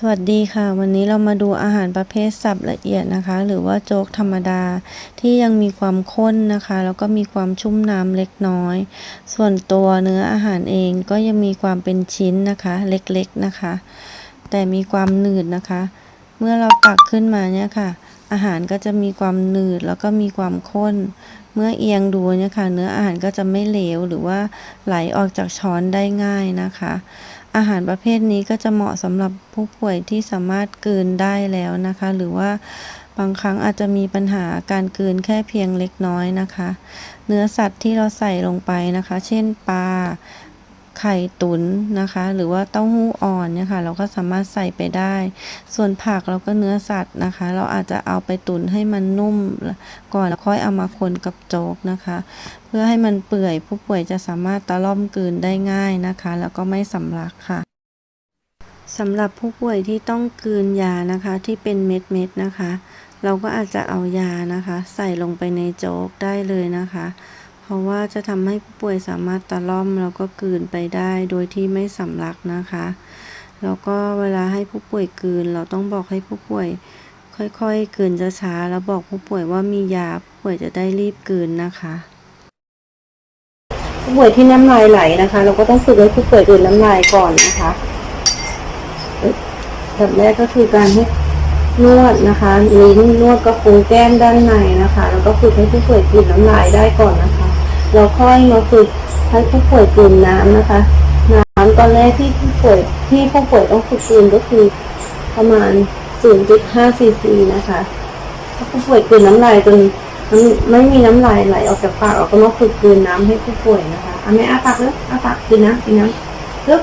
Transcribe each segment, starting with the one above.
สวัสดีค่ะ วันนี้เรามาดูอาหารประเภทสับละเอียดนะคะ หรือว่าโจ๊กธรรมดา ที่ยังมีความข้นนะคะ แล้วก็มีความชุ่มน้ำเล็กน้อย ส่วนตัวเนื้ออาหารเองก็ยังมีความเป็นชิ้นนะคะ เล็กๆนะคะ แต่มีความหนืดนะคะ เมื่อเราตักขึ้นมาเนี่ยค่ะ อาหารก็จะมีความหนืดแล้วก็มีความข้น เมื่อเอียงดูเนี่ยค่ะ เนื้ออาหารก็จะไม่เหลวหรือว่าไหลออกจากช้อนได้ง่ายนะคะ อาหารประเภทนี้ก็จะเหมาะสำหรับผู้ป่วยที่สามารถกลืนได้แล้วนะคะ หรือว่าบางครั้งอาจจะมีปัญหาการกลืนแค่เพียงเล็กน้อยนะคะ เนื้อสัตว์ที่เราใส่ลงไปนะคะ เช่นปลา ไข่ตุ๋นนะคะ หรือว่าเต้าหู้อ่อนเนี่ยค่ะเราก็สามารถใส่ไปได้ ส่วนผักเราก็เนื้อสัตว์นะคะ เราอาจจะเอาไปตุ๋นให้มันนุ่มก่อนแล้วค่อยเอามาคนกับโจ๊กนะคะ เพื่อให้มันเปื่อยผู้ป่วยจะสามารถตะล่อมกลืนได้ง่ายนะคะ แล้วก็ไม่สำลักค่ะสำหรับผู้ป่วยที่ต้องกืนยานะคะที่เป็นเม็ดๆนะคะ เราก็อาจจะเอายานะคะ ใส่ลงไปในโจ๊กได้เลยนะคะ เพราะว่าจะทำให้ผู้ป่วยสามารถตะล่อมแล้วก็กลืนไปได้โดยที่ไม่สำลักนะคะ แล้วก็เวลาให้ผู้ป่วยกลืน เราต้องบอกให้ผู้ป่วย ค่อยๆกลืนช้าๆแล้วบอกผู้ป่วยว่ามียาผู้ป่วยจะได้รีบกลืนนะคะผู้ป่วยที่น้ำลายไหลนะคะ เราก็ต้องฝึกให้ผู้ป่วยดื่มน้ำลายก่อนนะคะแบบแรกก็คือการให้นวดนะคะลิ้นนวดกระพุ้งแก้มด้านในนะคะ แล้วก็ฝึกให้ผู้ป่วยดื่มน้ำลายได้ก่อนนะคะ เราค่อยมาฝึกให้ผู้ป่วยดื่มน้ำนะคะ น้ำตอนแรกที่ผู้ป่วยที่ผู้ป่วยต้องฝึกดื่มก็คือประมาณ 0.5ซีซีนะคะถ้าผู้ป่วยกลืนน้ำลายจนมันไม่มีน้ำลายไหลออกจากปากเราก็มาฝึกกลืนน้ำให้ผู้ป่วยนะคะอะแม่อาปากเลยอาปากกลืนน้ำกลืนน้ำปึ๊บ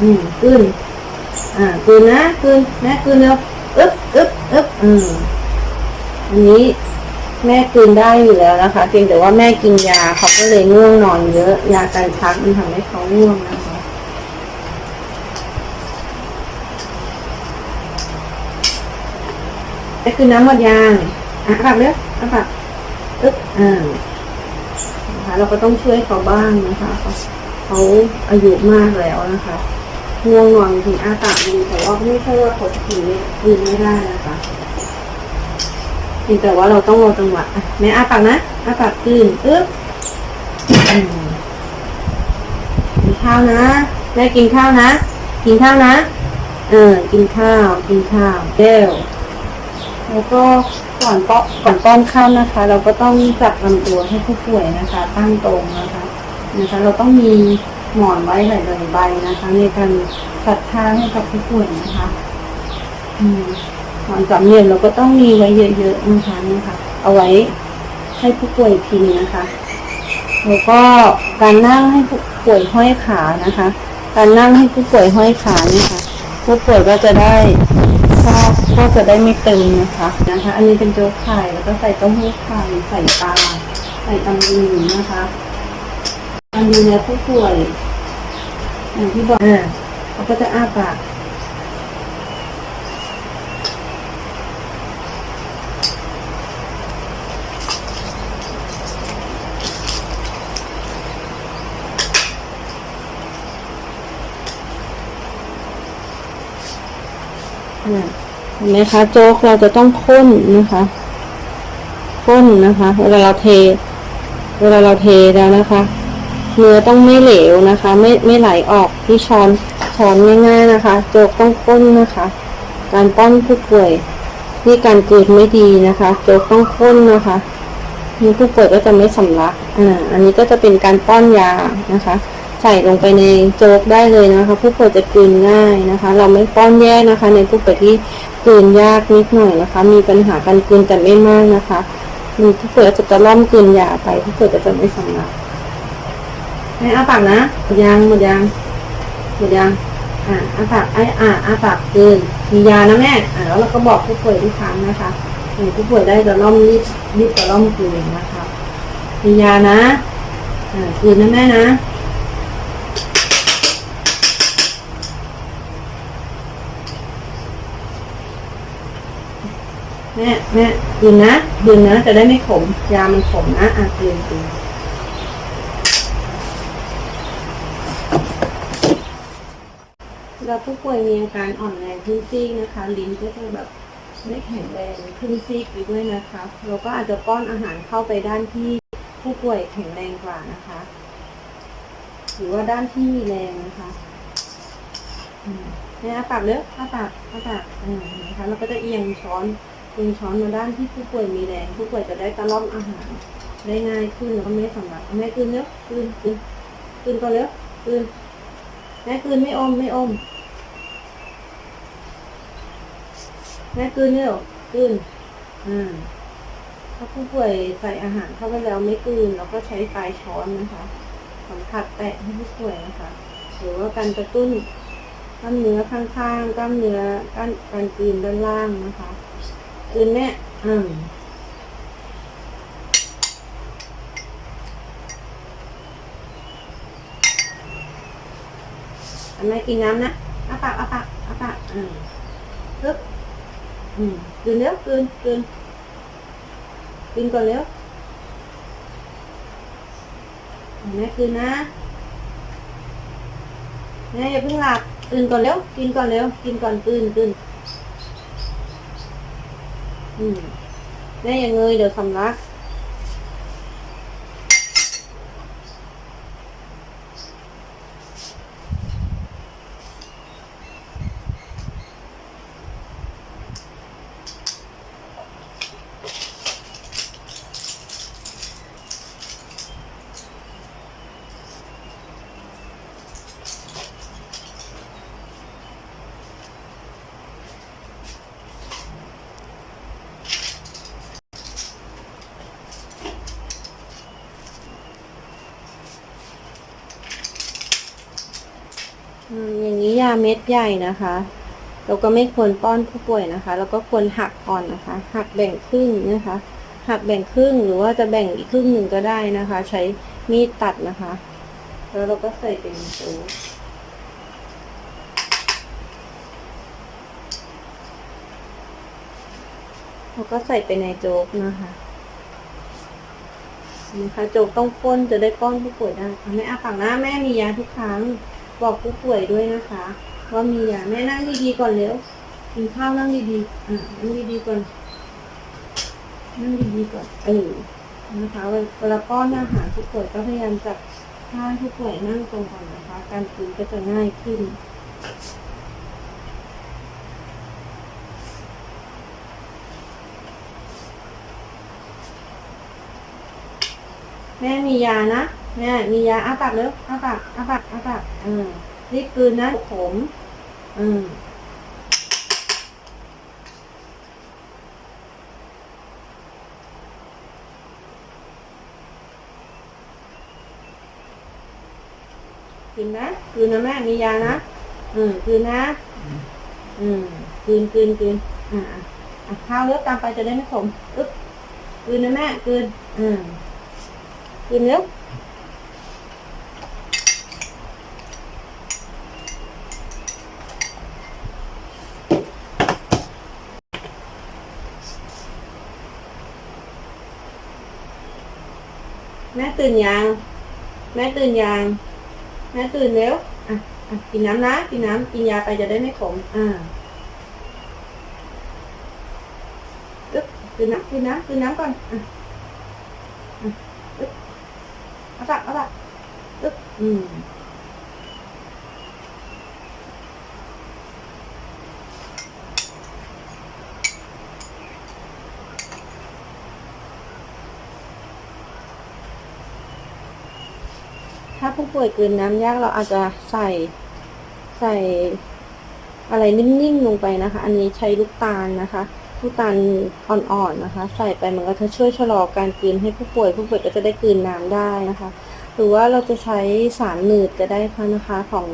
อืมกลืนอ่ากลืนนะกลืนแม่กลืนแล้วอึ๊บอึ๊บอึ๊บอืมอันนี้ แม่กลืนได้อยู่แล้วนะคะ เพียงแต่ว่าแม่กินยาเขาก็เลยง่วงนอนเยอะ ยาการชักมันทำให้เขาง่วงนะคะ นี่คือน้ำหมดยางอะปากเลือกอะปากอึ๊บอ่านะคะเราก็ต้องช่วยเขาบ้างนะคะเขาเขาอายุมากแล้วนะคะง่วงนอนถึงอาปากดีแต่ว่าไม่ใช่ว่าเขาจะกินไม่กินไม่ได้นะคะ เพียงแต่ว่าเราต้องรอจังหวะอะแม่อาปากนะอาปากตื่นอึ๊บกินข้าวนะแม่กินข้าวนะ กินข้าวนะ เออ กินข้าว กินข้าวเร็วแล้วก็ก่อนป้อนก่อนป้อนข้าวนะคะ เราก็ต้องจับลำตัวให้ผู้ป่วยนะคะ ตั้งตรงนะคะนะคะ เราต้องมีหมอนไว้หลายๆใบนะคะในการจัดท่าให้กับผู้ป่วยนะคะ อืม หมอนสามเหลี่ยมเราก็ต้องมีไว้เยอะๆนะคะนี่ค่ะ เอาไว้ให้ผู้ป่วยพิงนะคะ แล้วก็การนั่งให้ผู้ป่วยห้อยขานะคะ การนั่งให้ผู้ป่วยห้อยขาเนี่ยค่ะ ผู้ป่วยก็จะได้ทราบก็จะได้ไม่ตึงนะคะนะคะ อันนี้เป็นโจ๊กไข่แล้วก็ใส่ต้าหู้ไข่ใส่ปลาใส่ตำลึงนะคะตำลึงเนี่ยผู้ป่วยอย่างที่บอกอ่าเขาก็จะอ้าปาก เห็นไหมคะโจ๊กเราจะต้องข้นนะคะ ข้นนะคะ เวลาเราเท เวลาเราเทแล้วนะคะเนื้อต้องไม่เหลวนะคะ ไม่ไม่ไหลออกที่ช้อนช้อนง่ายๆนะคะ โจ๊กต้องข้นนะคะ การป้อนผู้ป่วยที่การกลืนไม่ดีนะคะ โจ๊กต้องข้นนะคะนี่ผู้ป่วยก็จะไม่สำลักอ่าอันนี้ก็จะเป็นการป้อนยานะคะ ใส่ลงไปในโจ๊กได้เลยนะคะ ผู้ป่วยจะกลืนง่ายนะคะ เราไม่ป้อนแยกนะคะ ในผู้ป่วยที่กลืนยากนิดหน่อยนะคะ มีปัญหาการกลืนแต่ไม่มากนะคะมีผู้ป่วยจะตะล่อมกลืนยาไปผู้ป่วยก็จะไม่สำลักให้อาปากนะหมดยางหมดยางหมดยางอ่าอาปากไอ้อ่าอาปากคืนมียานะแม่อ่าแล้วเราก็บอกผู้ป่วยทุกครั้งนะคะหผู้ป่วยได้จะล่อมรีบรีบจะล่อมคืนนะคะมียานะอ่าคืนนะแม่นะ แม่แม่คืนะคืนนะจะได้ไม่ขม ยามันขมนะอะคืนคืนเราผู้ป่วยมีอาการอ่อนแรงขึ้นซีกนะคะ ลิ้นก็จะแบบไม่แข็งแรงขึ้นซีกไปด้วยนะคะ เราก็อาจจะป้อนอาหารเข้าไปด้านที่ผู้ป่วยแข็งแรงกว่านะคะ หรือว่าด้านที่มีแรงนะคะเนี่ยอาปากเลือกอาปากอาปากอืมนะคะเราก็จะเอียงช้อน เอียงช้อนมาด้านที่ผู้ป่วยมีแรง ผู้ป่วยจะได้ตะล่อมอาหาร ได้ง่ายขึ้นแล้วก็ไม่สำลักแม่กลืนเลือกกลืนกลืนกลืนก่อนเลือกกลืนแม่กลืนไม่อมไม่อมแม่กลืนเร็วกลืนอืมถ้าผู้ป่วยใส่อาหารเข้าไปแล้วไม่กลืนเราก็ใช้ปลายช้อนนะคะสัมผัสแตะให้ผู้ป่วยนะคะหรือว่าการกระตุ้นกล้ามเนื้อข้างๆกล้ามเนื้อการการกลืนด้านล่างนะคะ กลืนแม่อืมอันแม่กินน้ำนะอาปากอาปากอาปากอืมปึ๊บอืมกลืนเร็วกลืนกลืนกลืนก่อนเร็วแม่กลืนนะแม่อย่าเพิ่งหลับกลืนก่อนเร็วกินก่อนเร็วกินก่อนกลืนกลืน อืมแม่อย่าเงยเดี๋ยวสำลักอืมอย่างนี้ยาเม็ดใหญ่นะคะ เราก็ไม่ควรป้อนผู้ป่วยนะคะ แล้วก็ควรหักก่อนนะคะ หักแบ่งครึ่งนะคะ หักแบ่งครึ่งหรือว่าจะแบ่งอีกครึ่งหนึ่งก็ได้นะคะ ใช้มีดตัดนะคะ แล้วเราก็ใส่เป็นโจ๊กเราก็ใส่ไปในโจ๊กนะคะนะคะโจ๊กต้องข้นจะได้ป้อนผู้ป่วยได้แม่อาปากนะแม่มียาทุกครั้ง บอกผู้ป่วยด้วยนะคะ ว่ามียาแม่นั่งดีๆก่อนเร็วกินข้าวนั่งดีๆอะนั่งดีๆก่อนนั่งดีๆก่อนเออนะคะเวลาป้อนอาหารผู้ป่วยก็พยายามจับท่าผู้ป่วยนั่งตรงก่อนนะคะ การกินก็จะง่ายขึ้นแม่มียานะ แม่ยมียาอ้าปากเร็วอ้าปากอ้าปากอ้าปากเออรีบกืนนะผมอืมกลืนนะกลืนนะแม่มียานะอืมกลืนนะ อืมกลืนกลืนกลืนอ่าอะข้าวเลือกตามไปจะได้ไม่ขมอึ๊บกลืนนะแม่กลืนอืมกินเร็ว ตื่นยัง แม่ตื่นยัง แม่ตื่นเร็วอะอะกินน้ำนะ กินน้ำกินยาไปจะได้ไม่ขม อ่าตึ๊บกินน้ำกินน้ำกินน้ำก่อน อะเอาตักเอาตักอึ๊บอืม ผู้ป่วยกลืนน้ำยากเราอาจจะใส่ใส่อะไรนิ่มๆลงไปนะคะ อันนี้ใช้ลูกตาลนะคะ ลูกตาลอ่อนๆนะคะ ใส่ไปมันก็จะช่วยชะลอการกลืนให้ผู้ป่วย ผู้ป่วยก็จะได้กลืนน้ำได้นะคะ หรือว่าเราจะใช้สารหนืดก็ได้ค่ะนะคะของ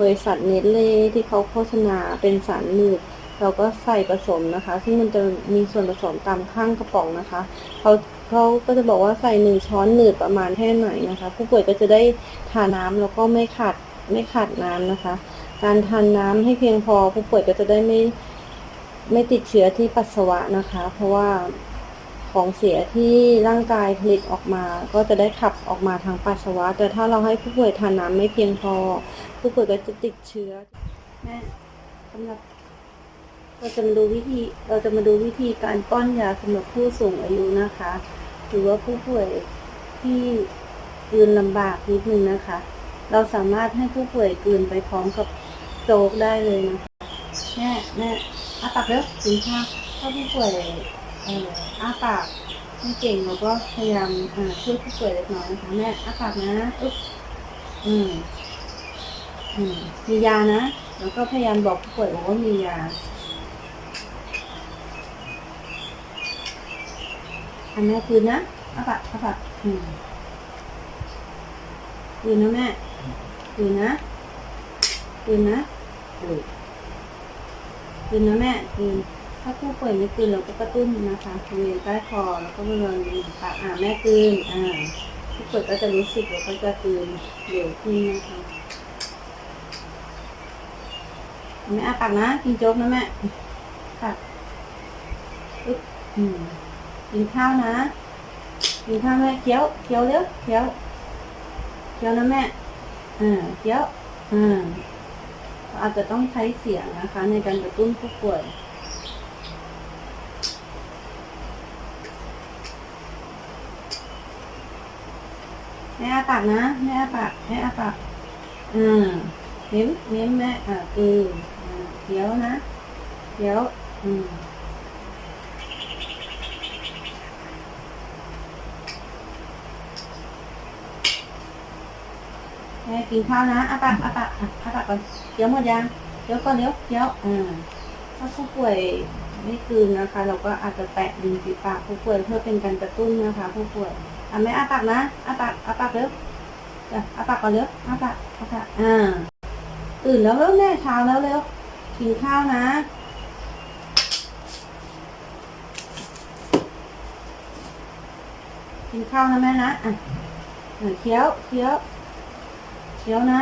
บริษัทเนสเล่ที่เขาโฆษณาเป็นสารหนืดเราก็ใส่ผสมนะคะ ซึ่งมันจะมีส่วนผสมตามข้างกระป๋องนะคะเขา เขาก็จะบอกว่าใส่หนึ่งช้อนหนืดประมาณแค่ไหนนะคะ ผู้ป่วยก็จะได้ทานน้ำแล้วก็ไม่ขาดไม่ขาดน้ำนะคะ การทานน้ำให้เพียงพอ ผู้ป่วยก็จะได้ไม่ไม่ติดเชื้อที่ปัสสาวะนะคะ เพราะว่าของเสียที่ร่างกายผลิตออกมา ก็จะได้ขับออกมาทางปัสสาวะ แต่ถ้าเราให้ผู้ป่วยทานน้ำไม่เพียงพอ ผู้ป่วยก็จะติดเชื้อแม่สำหรับ เราจะมาดูวิธีเราจะมาดูวิธีการป้อนยาสำหรับผู้สูงอายุนะคะ หรือว่าผู้ป่วยที่กลืนลำบากนิดนึงนะคะ เราสามารถให้ผู้ป่วยกืนไปพร้อมกับโจ๊กได้เลยนะคะแม่แม่อ้าปากเร็วกินข้าวถ้าผู้ป่วยเอ่ออ้าปากไม่เก่งเราก็พยายามช่วยผู้ป่วยเล็กน้อยนะคะแม่อ้าปากนะอึ๊บอืมอืมมียานะ แล้วก็พยายามบอกผู้ป่วยว่ามียา อันแม่คืนนะเอาปะเอาปะอืมคืนนะแม่คืนนะคืนนะคืนคืนนะแม่คืนถ้าผู้ป่วยไม่คืนเราก็กระตุ้นนะคะบริเวณใต้คอแล้วก็บริเวณริมปากอ่าแม่คืนอ่าผู้ป่วยก็จะรู้สึกแล้วก็จะคืนเร็วขึ้นนะคะแม่อาปากนะกินโจ๊กนะแม่ค่ะอึ๊บอืม กินข้าวนะ กินข้าวแม่เคี้ยวเคี้ยวเร็วเคี้ยวเคี้ยวนะแม่อ่าเคี้ยวอ่าอาจจะต้องใช้เสียงนะคะ ในการกระตุ้นผู้ป่วยแม่อาปากนะแม่อาปากแม่อาปากอ่าเม้มเม้มแม่อ่าคืออเคี้ยวนะเคี้ยวอืม แม่กินข้าวนะอาปากอาปากอะอาปากก่อนเคี้ยวหมดยังเคี้ยวก่อนเดี๋ยวเคี้ยวอ่าถ้าผู้ป่วยไม่กลืนนะคะ เราก็อาจจะแตะริมฝีปากผู้ป่วยเพื่อเป็นการกระตุ้นนะคะ ผู้ป่วยอะแม่อาปากนะอาปากอาปากเร็วอะอาปากก่อนเร็วอาปากอาปากอ่าตื่นแล้วเร็วแม่เช้าแล้วเร็วกินข้าวนะกินข้าวนะแม่นะอะอะเคี้ยวเคี้ยว เดี๋ยวนะ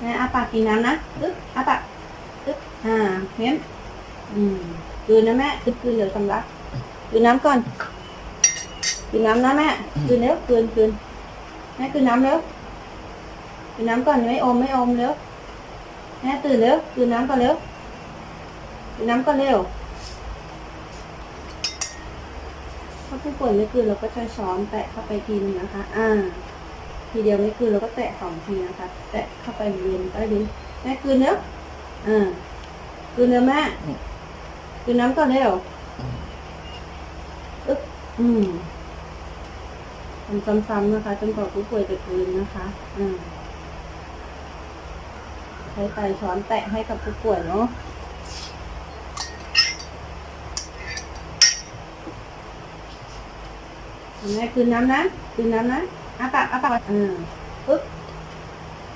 แม่อาปากกินน้ำนะอึ๊บอาปากอึ๊บอ่าเม้มอืมกืนนะแม่อึ๊บกืนเดี๋ยวสำลักกืนน้ำก่อนกืนน้ำนะแม่กืนเร็วกืนกืนแม่กืนน้ำเร็วกืนน้ำก่อนไม่อมไม่อมเร็วแม่ตื่นเร็วกืนน้ำก่อนเร็วกืนน้ำก่อนเร็ว ถ้าผู้ป่วยไม่กลืนเราก็ใช้ช้อนแตะเข้าไปทีนึงนะคะ อ่า ทีเดียวไม่กลืนเราก็แตะสองทีนะคะ แตะเข้าไปบริเวณใต้ลิ้นแม่กลืนเนอะอ่ากลืนเนื้อแม่กลืนน้ำก่อนเร็วอึ๊บอืมทำซ้ำๆนะคะจนกว่าผู้ป่วยจะกลืนนะคะอ่าใช้ไตช้อนแตะให้กับผู้ป่วยเนาะ แม่คืนน้ำนะคืนน้ำนะอาปากอาปากอ่าปึ๊บ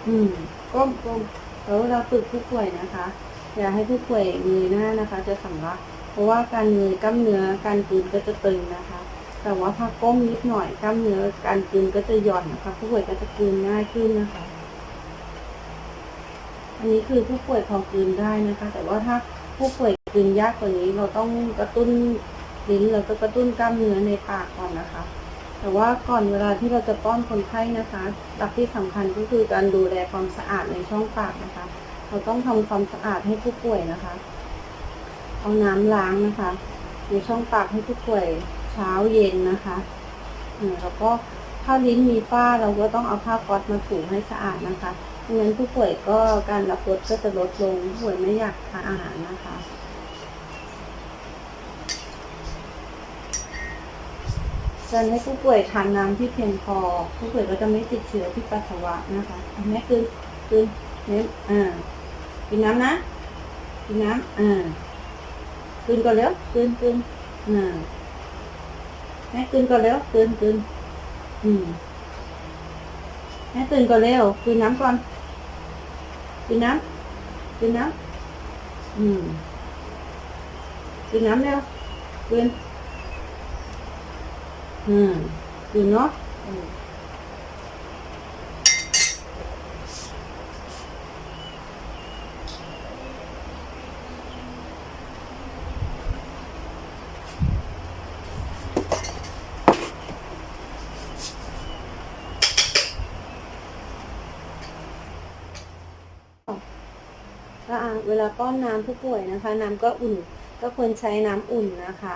อืมก้มก้มแล้วเราฝึกผู้ป่วยนะคะ อย่าให้ผู้ป่วยเงยหน้านะคะ จะสำลักเพราะว่าการเงยกล้ามเนื้อการกลืนก็จะตึงนะคะ แต่ว่าถ้าก้มนิดหน่อยกล้ามเนื้อการกลืนก็จะหย่อนนะคะ ผู้ป่วยก็จะกลืนง่ายขึ้นนะคะ อันนี้คือผู้ป่วยพอกลืนได้นะคะ แต่ว่าถ้าผู้ป่วยกลืนยากกว่านี้เราต้องกระตุ้น ลิ้นเราก็กระตุ้นกล้ามเนื้อในปากก่อนนะคะ แต่ว่าก่อนเวลาที่เราจะป้อนคนไข้นะคะหลักที่สำคัญก็คือการดูแลความสะอาดในช่องปากนะคะ เราต้องทำความสะอาดให้ผู้ป่วยนะคะเอาน้ำล้างนะคะ ในช่องปากให้ผู้ป่วยเช้าเย็นนะคะแล้วก็ถ้าลิ้นมีฝ้าเราก็ต้องเอาผ้าก๊อซมาถูให้สะอาดนะคะไม่งั้นผู้ป่วยก็การรับรสก็จะลดลงผู้ป่วยไม่อยากทานอาหารนะคะ การให้ผู้ป่วยทานน้ำที่เพียงพอ ผู้ป่วยก็จะไม่ติดเชื้อที่ปัสสาวะนะคะอันนี้คือคือเน้นอ่ากินน้ำนะกินน้ำอ่ากินก่อนเร็วกินกินอ่าแม่กินก่อนเร็วกินกินอืมแม่ตื่นก่อนเร็วกินน้ำก่อนกินน้ำกินน้ำอืมกินน้ำเร็วกิน อืมดีเนาะเวลาป้อนน้ำผู้ป่วยนะคะ น้ำก็อุ่นก็ควรใช้น้ำอุ่นนะคะ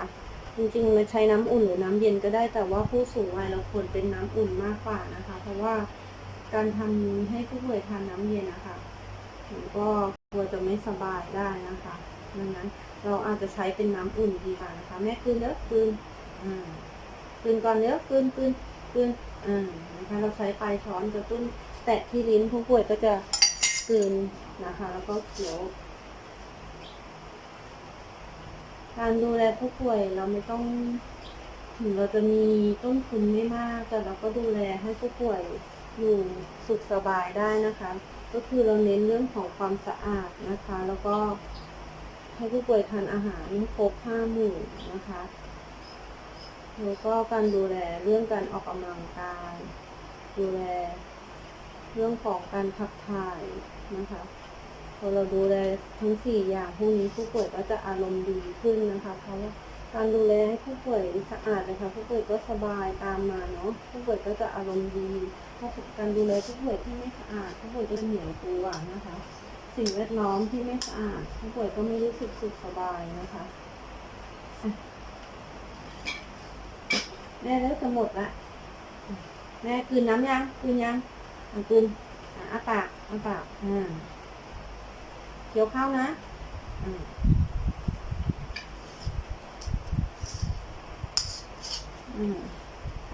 จริงๆมันใช้น้ำอุ่นหรือน้ำเย็นก็ได้แต่ว่าผู้สูงวัยเราควรเป็นน้ำอุ่นมากกว่านะคะ เพราะว่าการทำให้ผู้ป่วยทานน้ำเย็นนะคะมันก็กลัวจะไม่สบายได้นะคะดังนั้นเราอาจจะใช้เป็นน้ำอุ่นดีกว่านะคะ แม่กลืนเด้อกลืนอ่ากลืนก่อนเด้อกลืนกลืนกลืนอ่านะคะเราใช้ปลายช้อนกระตุ้นแตะที่ลิ้นผู้ป่วยก็จะกลืนนะคะ แล้วก็เคี้ยว การดูแลผู้ป่วยเราไม่ต้องถึงเราจะมีต้นทุนไม่มาก แต่เราก็ดูแลให้ผู้ป่วยอยู่สุขสบายได้นะคะ ก็คือเราเน้นเรื่องของความสะอาดนะคะ แล้วก็ให้ผู้ป่วยทานอาหารครบห้าหมู่นะคะแล้วก็การดูแลเรื่องการออกกำลังกาย ดูแลเรื่องของการขับถ่ายนะคะ อเราดูแลทั้งสี่อย่างพวกนี้ผู้ป่วยก็จะอารมณ์ดีขึ้นนะคะเพราะว่าการดูแลให้ผู้ป่วยสะอาดนะคะผู้ป่วยก็สบายตามมาเนาะผู้ป่วยก็จะอารมณ์ดีถ้าการดูแลผู้ป่วยที่ไม่สะอาดผู้ป่วยก็จะเหนียวตัวนะคะ สิ่งแวดล้อมที่ไม่สะอาดผู้ป่วยก็ไม่รู้สึกสุขสบายนะคะแม่เลิกจะหมดละแม่คืนน้ำยังคืนยังอะคืนอะอ้าปากอ้าปากอ่า เคี้ยวข้าวนะ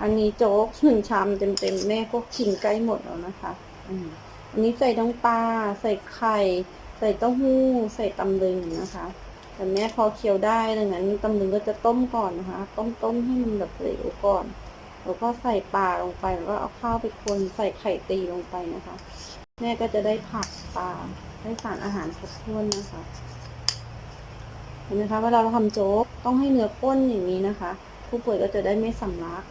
อันนี้โจ๊กหนึ่งชามเต็มๆแม่ก็กินใกล้หมดแล้วนะคะอันนี้ใส่น้ำปลาใส่ไข่ ใส่เต้าหู้ ใส่ตำลึงนะคะ แต่แม่พอเคี้ยวได้ดังนั้นตำลึงก็จะต้มก่อนนะคะ ต้มต้มให้มันแบบเหลวก่อน แล้วก็ใส่ปลาลงไปแล้วก็เอาข้าวไปคนใส่ไข่ตีลงไปนะคะ แม่ก็จะได้ผักปลาได้สารอาหารครบถ้วนนะคะเห็นไหมคะเวลาเราทำโจ๊กต้องให้เนื้อก้นอย่างนี้นะคะ ผู้ป่วยก็จะได้ไม่สำลัก